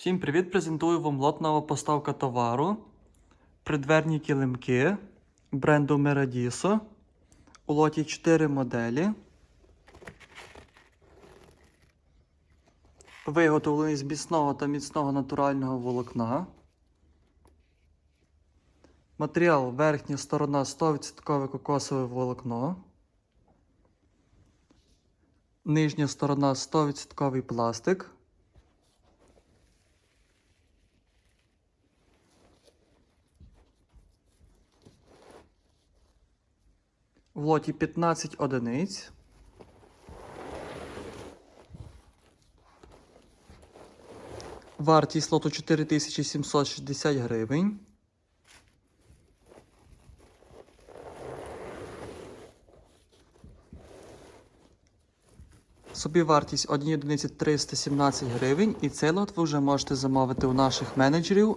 Всім привіт! Презентую вам лот нова поставка товару. Придверні килимки бренду Meradiso. У лоті 4 моделі. Виготовлені з міцного та міцного натурального волокна. Матеріал верхня сторона 100% кокосове волокно. Нижня сторона 100% пластик. В лоті 15 одиниць. Вартість лоту 4760 гривень. Собівартість однієї одиниці 317 гривень. І цей лот ви вже можете замовити у наших менеджерів.